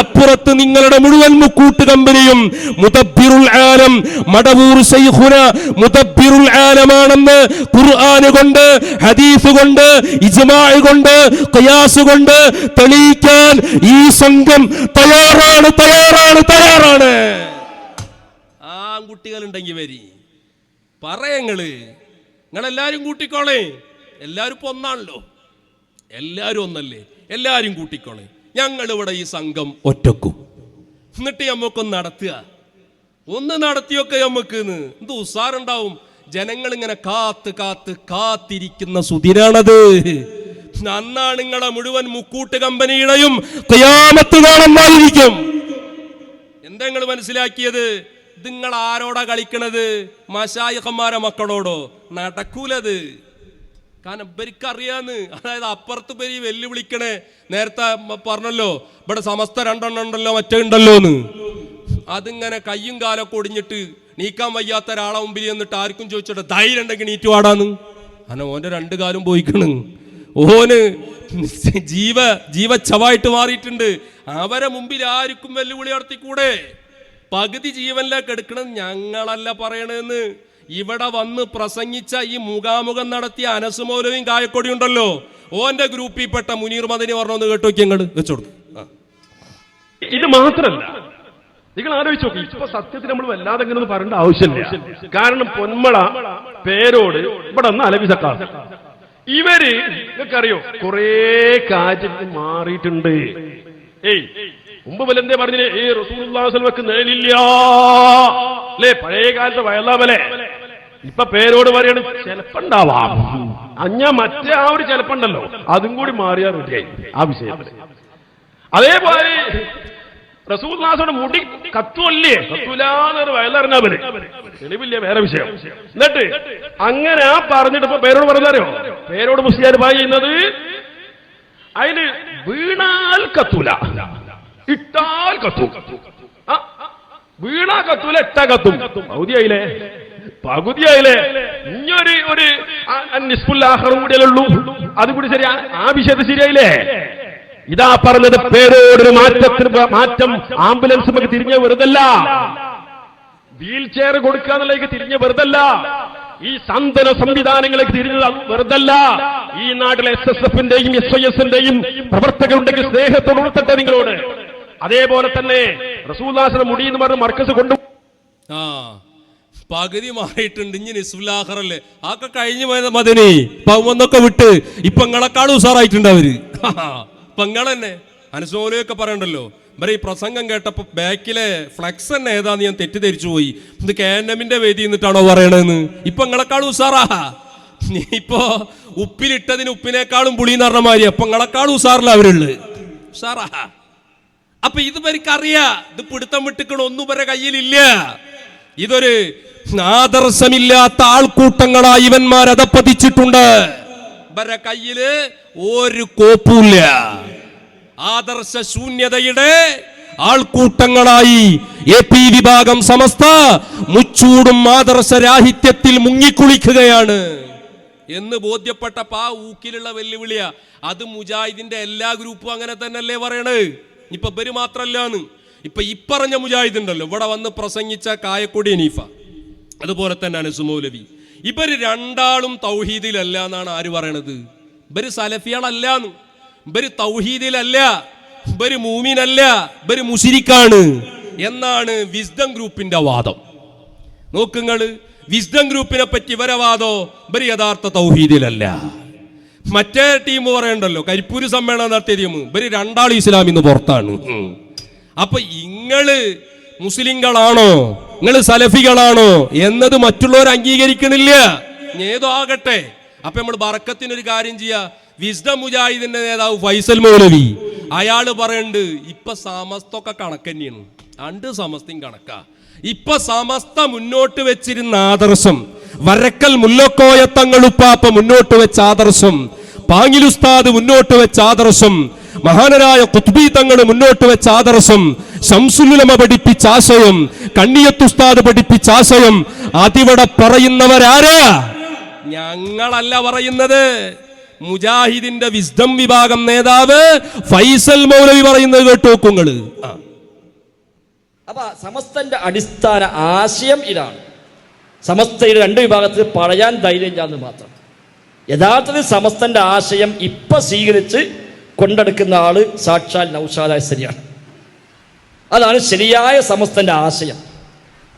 അപ്പുറത്ത് നിങ്ങളുടെ മുഴുവൻ മുക്കൂട്ട് കമ്പനിയും മുതബിറുൽ ആലം മടവൂർ ശൈഖുന മുതബിറുൽ ആലമാണെന്ന് ഖുർആന് കൊണ്ട് ഹദീഫ് കൊണ്ട് ഇജ്മാ കൊണ്ട് ഖിയാസ് കൊണ്ട് തെളിയിക്കാൻ ഈ സംഘം തയ്യാറാണ് തയ്യാറാണ് തയ്യാറാണ്. ആൺകുട്ടികളുണ്ടെങ്കിൽ വരി. പറയങ്ങൾ നിങ്ങളെല്ലാരും കൂട്ടിക്കോളേ. എല്ലാവരും ഇപ്പൊ ഒന്നാണല്ലോ. എല്ലാരും ഒന്നല്ലേ? എല്ലാരും കൂട്ടിക്കോളേ. ഞങ്ങൾ ഇവിടെ ഈ സംഘം ഒറ്റക്കും. എന്നിട്ട് നമുക്കൊന്ന് നടത്തുക. ഒന്ന് നടത്തിയൊക്കെ നമുക്ക് എന്ത് ഉസാറുണ്ടാവും? ജനങ്ങൾ ഇങ്ങനെ കാത്ത് കാത്ത് കാത്തിരിക്കുന്ന സുതിരാണത്. അന്നാണ് നിങ്ങളെ മുഴുവൻ മുക്കൂട്ട് കമ്പനിയുടെയും കയാമത്ത് കാണുന്നതായിരിക്കും എന്താ നിങ്ങൾ മനസ്സിലാക്കിയത്? നിങ്ങൾ ആരോടാ കളിക്കണത്? മഷായിഹന്മാരെ മക്കളോടോ? നടക്കൂലത്. കാരണം ഇവർക്ക് അറിയാന്ന് അതായത് അപ്പുറത്ത് പേര് വെല്ലുവിളിക്കണേ. നേരത്തെ പറഞ്ഞല്ലോ ഇവിടെ സമസ്ത രണ്ടെണ്ണം ഉണ്ടല്ലോ മറ്റേ ഉണ്ടല്ലോ എന്ന് അതിങ്ങനെ കയ്യും കാലൊക്കെ ഒടിഞ്ഞിട്ട് നീക്കാൻ വയ്യാത്ത ഒരാളെ മുമ്പിൽ എന്നിട്ട് ആർക്കും ചോദിച്ചിട്ട് ധൈര്യം ഉണ്ടെങ്കിൽ നീറ്റ് വാടാന്ന്. അങ്ങനെ ഓന്റെ രണ്ട് കാലും പോയിക്കണ്. ഓന് ജീവ ജീവച്ചവായിട്ട് മാറിയിട്ടുണ്ട്. അവരെ മുമ്പിൽ ആർക്കും വെല്ലുവിളി നടത്തിക്കൂടെ പകുതി ജീവനിലേക്ക് എടുക്കണം ഞങ്ങളല്ല പറയണെന്ന് ഇവിടെ വന്ന് പ്രസംഗിച്ച ഈ മുഖാമുഖം നടത്തിയ അനസ് മൗലവിയും കായക്കൊടി ഉണ്ടല്ലോ. ഓന്റെ ഗ്രൂപ്പിൽപ്പെട്ട മുനീർ മദനി പറഞ്ഞൊന്ന് കേട്ടോ ഞങ്ങൾ വെച്ചോടുത്തു ഇത് മാത്രല്ല. നിങ്ങൾ ആലോചിച്ച് നോക്കി ഇപ്പൊ സത്യത്തിൽ നമ്മൾ വല്ലാതെ ഇങ്ങനെ പറയേണ്ട ആവശ്യമില്ല. കാരണം പൊന്മള പേരോട് ഇവിടെ ഒന്ന് അലവിസക്കാർ ഇവർ നിങ്ങൾക്കറിയോ? കൊറേ കാര്യങ്ങൾ മാറിയിട്ടുണ്ട്. ഏയ് മുമ്പ് വല്ല എന്തേ പറഞ്ഞില്ലേ? ഏ റസൂൽക്ക് നേലില്ല അല്ലേ? പഴയ കാലത്തെ വയലാവലെ ഇപ്പൊ പേരോട് പറയാണ് ചെലപ്പുണ്ടാവാം. അഞ്ഞ മറ്റേ ആ ഒരു ചെലപ്പുണ്ടല്ലോ. അതും കൂടി മാറിയാ റെഡിയായി ആ വിഷയം അതേപോലെ റസൂൽനാഥോട് മുടി കത്തുവല്ലേ? കത്തൂലാന്നൊരു വയലറിഞ്ഞവര് തെളിവില്ലേ വേറെ വിഷയം. എന്നിട്ട് അങ്ങനെ ആ പറഞ്ഞിട്ട് ഇപ്പൊ പേരോട് പറഞ്ഞറിയോ പേരോട് മുസ്ലിയാർ പറയുന്നത് അതിന് വീണാൽ കത്തൂല. ഇട്ടാൽ കത്തു. ആ, വീണാ കത്തൂല ഇട്ടാ കത്തും. പകുതിയായില്ലേ? പകുതിയായില്ലേ? ഇനിയൊരു ഒരു നിസ്ഫുല്ലാഹറും കൂടിയല്ലേ ഉള്ളൂ. അത് കൂടി ശരി ആ വിഷയത്തിൽ ശരിയായില്ലേ? ഇതാ പറഞ്ഞത് പേരോടൊരു മാറ്റത്തിന് മാറ്റം. ആംബുലൻസ് നമുക്ക് തിരിഞ്ഞ വെറുതല്ല. വീൽ ചെയർ കൊടുക്കാന്നുള്ളതിലേക്ക് തിരിഞ്ഞ വെറുതല്ല. ഈ സന്തന സംവിധാനങ്ങളിലേക്ക് തിരിഞ്ഞത് വെറുതല്ല. ഈ നാട്ടിലെ എസ് എസ് എഫിന്റെയും എസ് ഐ എസിന്റെയും പ്രവർത്തകരുണ്ടെങ്കിൽ സ്നേഹത്തോട് നിങ്ങളോട്. അതേപോലെ തന്നെ റസൂദാസിന്റെ മുടി എന്ന് പറഞ്ഞ് മർക്കസ് കൊണ്ടു ആ പകുതി മാറിയിട്ടുണ്ട്. ഇനി നിസ്ഫുല്ലാഹറല്ലേ ആക്കെ കഴിഞ്ഞു മദനി. പൗമന്നൊക്കെ വിട്ട്. ഇപ്പൊ നിങ്ങളെക്കാളും ഉസാറായിട്ടുണ്ട് അവർ. പെങ്ങൾ തന്നെ. അനുസോലയൊക്കെ പറയണ്ടല്ലോ. ഇവരെ ഈ പ്രസംഗം കേട്ടപ്പോൾ ബാക്കിലെ ഫ്ലക്സ് തന്നെ ഏതാന്ന് ഞാൻ തെറ്റിദ്ധരിച്ചു പോയി. ഇത് കെ എൻ എമ്മിന്റെ വേദി എന്നിട്ടാണോ പറയണതെന്ന് ഇപ്പൊ നിങ്ങളെക്കാളും ഉസാറാ. ഇപ്പോ ഉപ്പിലിട്ടതിന് ഉപ്പിനേക്കാളും പുളി എന്ന് പറഞ്ഞ മാതിരി അപ്പൊ നിങ്ങളെക്കാളും ഉസാറില്ല അവരുള്ളത് ഉസാറാ. അപ്പൊ ഇത് ഇവർക്കറിയാ ഇത് പിടുത്തം വിട്ടിക്കണ ഒന്നും വരെ കയ്യിലില്ല. ഇതൊരു ആദർശമില്ലാത്ത ആൾക്കൂട്ടങ്ങളായി ഇവന്മാർ അതപ്പതിച്ചിട്ടുണ്ട് ഇവരെ കയ്യിൽ ഒരു കോപ്പൂല്ല ആദർശ ശൂന്യതയുടെ ആൾക്കൂട്ടങ്ങളായി എ പി വിഭാഗം സമസ്ത മുച്ചൂടും ആദർശ രാഹിത്യത്തിൽ മുങ്ങിക്കുളിക്കുകയാണ്. എന്ന് ബോധ്യപ്പെട്ടപ്പ ആ ഊക്കിലുള്ള വെല്ലുവിളിയാ അത് മുജാഹിദിന്റെ എല്ലാ ഗ്രൂപ്പും അങ്ങനെ തന്നെയല്ലേ പറയണേ? ഇപ്പൊ ഇവർ മാത്രല്ലാന്ന്. ഇപ്പൊ ഇപ്പറഞ്ഞ മുജാഹിദ് ഉണ്ടല്ലോ ഇവിടെ വന്ന് പ്രസംഗിച്ച കായക്കൊടി അനീഫ അതുപോലെ തന്നെയാണ് അനസുമൗലവി ഇവർ രണ്ടാളും തൗഹീദിലല്ല എന്നാണ് ആര് പറയണത്? ഇവർ സലഫികളല്ലാന്ന്. ഇവർ തൗഹീദിലല്ല. ഇവർ മൂമിനല്ല. ഇവർ മുഷിരിക്കാണ് എന്നാണ് വിസ്ഡം ഗ്രൂപ്പിന്റെ വാദം. നോക്കുങ്ങൾ വിസ്ഡം ഗ്രൂപ്പിനെ പറ്റി ഇവരെ വാദോ? ഇവർ യഥാർത്ഥ തൗഹീദിലല്ല. മറ്റേ ടീം പറയണ്ടല്ലോ കരിപ്പൂര് സമ്മേളനം നടത്തിയ ടീം. ഇവർ രണ്ടാളും ഇസ്ലാമിന്ന് പുറത്താണ്. അപ്പൊ ഇങ്ങൾ മുസ്ലിങ്ങളാണോ? നിങ്ങൾ സലഫികളാണോ? എന്നത് മറ്റുള്ളവർ അംഗീകരിക്കണില്ല. ഏതോ ആകട്ടെ. അപ്പൊ നമ്മൾ ബറക്കത്തിനൊരു കാര്യം ചെയ്യാ. വിസ്ഡം മുജാഹിദിന്റെ നേതാവ് ഫൈസൽ മൗലവി അയാൾ പറയുന്നുണ്ട് ഇപ്പൊ സമസ്തൊക്കെ കണക്ക് തന്നെയാണ് രണ്ട് സമസ്തയും കണക്കാ. ഇപ്പൊ സമസ്ത മുന്നോട്ട് വെച്ചിരുന്ന ആദർശം വരക്കൽ മുല്ലക്കോയ തങ്ങളുപ്പാപ്പ മുന്നോട്ട് വെച്ച ആദർശം പാങ്ങിലുസ്താദ് മുന്നോട്ട് വെച്ച ആദർശം മഹാനരായ കുത്ബി തങ്ങൾ മുന്നോട്ട് വെച്ച ആദർശം ശംസുലുലമ പഠിപ്പിച്ച ആശയം കണ്ണിയത്തുസ്താദ് പഠിപ്പിച്ച ആശയം അതിവിടെ പറയുന്നവരാരാ? ഞങ്ങളല്ല പറയുന്നത്. മുജാഹിദിന്റെ വിസ്ഡം വിഭാഗം നേതാവ് ഫൈസൽ മൗലവി പറയുന്നത് കേട്ടു നോക്കുങ്ങൾ അപ്പൊ സമസ്തന്റെ അടിസ്ഥാന ആശയം ഇതാണ്. സമസ്തയുടെ രണ്ട് വിഭാഗത്തിൽ പറയാൻ ധൈര്യം ചാന്ന് മാത്രം. യഥാർത്ഥത്തിൽ സമസ്തന്റെ ആശയം ഇപ്പൊ സ്വീകരിച്ച് കൊണ്ടെടുക്കുന്ന ആൾ സാക്ഷാൽ നൗഷാദായ ശരിയാണ്. അതാണ് ശരിയായ സമസ്തന്റെ ആശയം.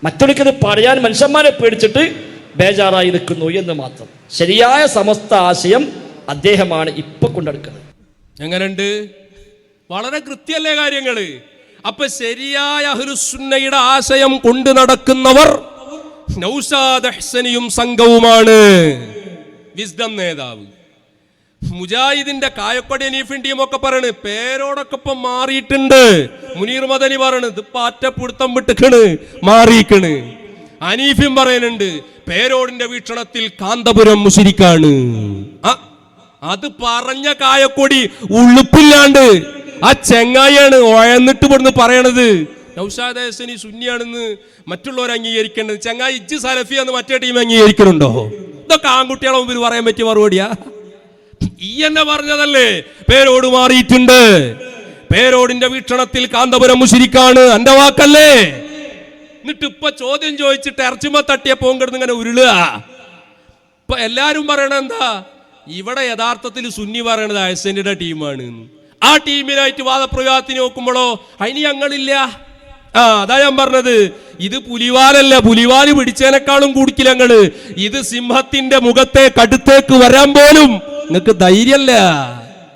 മറ്റൊരിക്കത് പറയാൻ മനുഷ്യന്മാരെ പേടിച്ചിട്ട് ബേജാറായി നിൽക്കുന്നു എന്ന് മാത്രം. ശരിയായ സമസ്ത ആശയം അദ്ദേഹമാണ് ഇപ്പൊ കൊണ്ടെടുക്കുന്നത്. എങ്ങനെയുണ്ട്? വളരെ കൃത്യല്ലേ കാര്യങ്ങൾ. അപ്പൊ ശരിയായ അഹ്ലുസുന്നയുടെ ആശയം കൊണ്ടു നടക്കുന്നവർ നൗഷാദ് ഹസനിയും സംഘവുമാണ്. വിസ്ഡം നേതാവ്. മുജാഹിദിന്റെ കായക്കൊടി അനീഫിൻ ഒക്കെ പറയണ് പേരോടൊക്കെ ഇപ്പൊ മാറിയിട്ടുണ്ട്. മുനീർ മദനി പറയണ് ഇത് പാറ്റപ്പിടുത്തം വിട്ടിക്കണ് മാറിയിക്കണ്. അനീഫിൻ പറയുന്നുണ്ട് പേരോടിന്റെ വീക്ഷണത്തിൽ കാന്തപുരം മുസിരിക്കാണ് അത് പറഞ്ഞ കായക്കൊടി ഉള്ളുപ്പില്ലാണ്ട് ആ ചെങ്ങായിയാണ് ഒഴന്നിട്ട് ഇവിടുന്ന് പറയണത്. നൗഷാദ് ഹസനി സുന്നിയാണെന്ന് മറ്റുള്ളവർ അംഗീകരിക്കേണ്ടത്. ചെങ്ങായി ഇജ്ജ് എന്ന് മറ്റേ ടീം അംഗീകരിക്കുന്നുണ്ടോ ഇതൊക്കെ ആൺകുട്ടികളെ മുമ്പിൽ പറയാൻ പറ്റിയ മറുപടിയാ. ഈ എന്നെ പറഞ്ഞതല്ലേ? പേരോട് മാറിയിട്ടുണ്ട്. പേരോടിന്റെ വീക്ഷണത്തിൽ കാന്തപുരം മുശിരിക്കാണ് എന്റെ വാക്കല്ലേ? എന്നിട്ട് ഇപ്പൊ ചോദ്യം ചോദിച്ചിട്ട് ഇറച്ചിമ തട്ടിയ പോങ്കിടുന്ന് ഇങ്ങനെ ഉരുളുക. ഇപ്പൊ എല്ലാരും പറയണ എന്താ? ഇവിടെ യഥാർത്ഥത്തിൽ സുന്നി പറയണത് അയസന്റെ ടീമാണ് ആ ടീമിനായിട്ട് വാദപ്രയോഗത്തിന് നോക്കുമ്പോഴോ അതിന് ഞങ്ങളില്ല. ആ അതാ ഞാൻ പറഞ്ഞത്. ഇത് പുലിവാലല്ല. പുലിവാൽ പിടിച്ചതിനേക്കാളും കുടിക്കില്ല ഞങ്ങൾ. ഇത് സിംഹത്തിന്റെ മുഖത്തെ കടുത്തേക്ക് വരാൻ പോലും നിങ്ങക്ക് ധൈര്യല്ല.